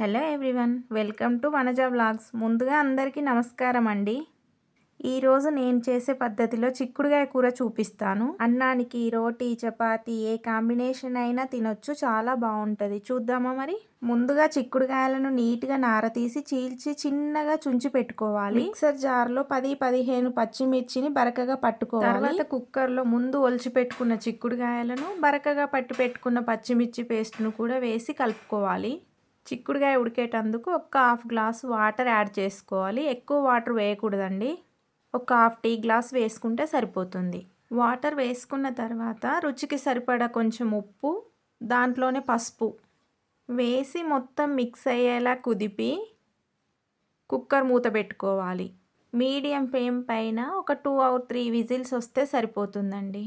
Hello everyone welcome to Vanaja blogs ముందుగా అందరికీ నమస్కారం అండి. ఈరోజు నేను చేసే పద్ధతిలో చిక్కుడుగాయ కూర చూపిస్తాను. అన్నానికి రోటీ చపాతి ఏ కాంబినేషన్ అయినా తినొచ్చు చాలా బాగుంటుంది. చూద్దామా మరి? ముందుగా చిక్కుడుగాయలను నీట్గా నార తీసి చీల్చి చిన్నగా చుంచి పెట్టుకోవాలి. మిక్సర్ జార్లో పది పదిహేను పచ్చిమిర్చిని బరకగా పట్టుకోవాలి. తర్వాత కుక్కర్లో ముందు ఒలిచి పెట్టుకున్న చిక్కుడుగాయలను బరకగా పట్టి పెట్టుకున్న పచ్చిమిర్చి పేస్ట్ను కూడా వేసి కలుపుకోవాలి. చిక్కుడుగాయ ఉడికేటందుకు ఒక హాఫ్ గ్లాస్ వాటర్ యాడ్ చేసుకోవాలి. ఎక్కువ వాటర్ వేయకూడదండి. ఒక హాఫ్ టీ గ్లాస్ వేసుకుంటే సరిపోతుంది. వాటర్ వేసుకున్న తర్వాత రుచికి సరిపడా కొంచెం ఉప్పు దాంట్లోనే పసుపు వేసి మొత్తం మిక్స్ అయ్యేలా కుదిపి కుక్కర్ మూత పెట్టుకోవాలి. మీడియం ఫ్లేమ్ పైన ఒక టూ ఆర్ త్రీ విజిల్స్ వస్తే సరిపోతుందండి.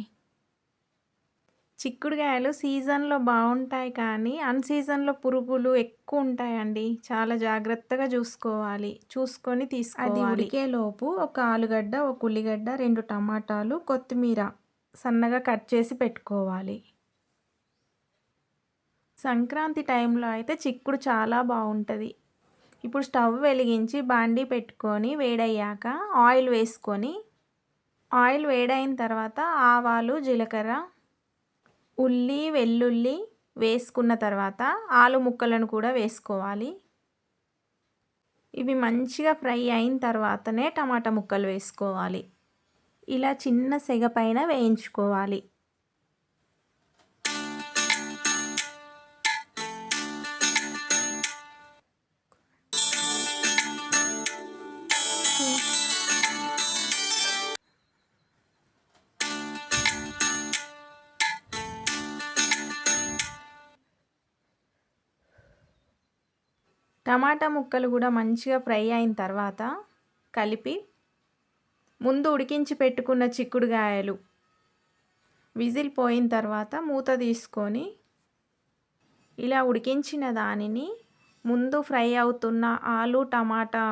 చిక్కుడుకాయలు సీజన్లో బాగుంటాయి కానీ అన్ సీజన్లో పురుగులు ఎక్కువ ఉంటాయండి చాలా జాగ్రత్తగా చూసుకోవాలి. చూసుకొని తీసుకోవాలి. అది ఉడికేలోపు ఒక ఆలుగడ్డ ఒక ఉల్లిగడ్డ రెండు టమాటాలు కొత్తిమీర సన్నగా కట్ చేసి పెట్టుకోవాలి. సంక్రాంతి టైంలో అయితే చిక్కుడు చాలా బాగుంటుంది ఇప్పుడు స్టవ్ వెలిగించి బాండీ పెట్టుకొని వేడయ్యాక ఆయిల్ వేసుకొని ఆయిల్ వేడైన తర్వాత ఆవాలు జీలకర్ర ఉల్లి వెల్లుల్లి వేసుకున్న తర్వాత ఆలు ముక్కలను కూడా వేసుకోవాలి. ఇవి మంచిగా ఫ్రై అయిన తర్వాతనే టమాటా ముక్కలు వేసుకోవాలి. ఇలా చిన్న సెగ పైన వేయించుకోవాలి. టమాటా ముక్కలు కూడా మంచిగా ఫ్రై అయిన తర్వాత కలిపి ముందు ఉడికించి పెట్టుకున్న చిక్కుడుగాయలు విజిల్ పోయిన తర్వాత మూత తీసుకొని ఇలా ఉడికించిన దానిని ముందు ఫ్రై అవుతున్న ఆలు టమాటా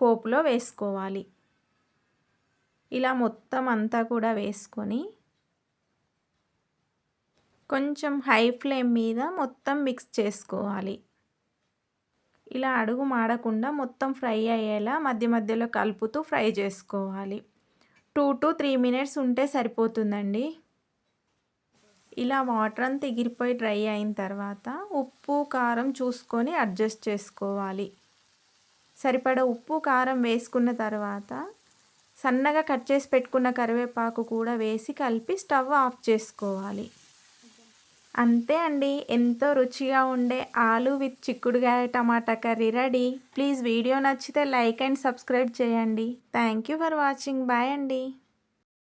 పోపులో వేసుకోవాలి. ఇలా మొత్తం అంతా కూడా వేసుకొని కొంచెం హై ఫ్లేమ్ మీద మొత్తం మిక్స్ చేసుకోవాలి. ఇలా అడుగు మాడకుండా మొత్తం ఫ్రై అయ్యేలా మధ్య మధ్యలో కలుపుతూ ఫ్రై చేసుకోవాలి. టూ టు త్రీ మినిట్స్ ఉంటే సరిపోతుందండి. ఇలా వాటర్ అంతా ఎగిరిపోయి డ్రై అయిన తర్వాత ఉప్పు కారం చూసుకొని అడ్జస్ట్ చేసుకోవాలి. సరిపడ ఉప్పు కారం వేసుకున్న తర్వాత సన్నగా కట్ చేసి పెట్టుకున్న కరివేపాకు కూడా వేసి కలిపి స్టవ్ ఆఫ్ చేసుకోవాలి. అంతే అండి. ఎంతో రుచిగా ఉండే ఆలు విత్ చిక్కుడుగాయ tomato curry ready. Please video నచ్చితే లైక్ అండ్ సబ్స్క్రైబ్ చేయండి. Thank you for watching. Bye అండి.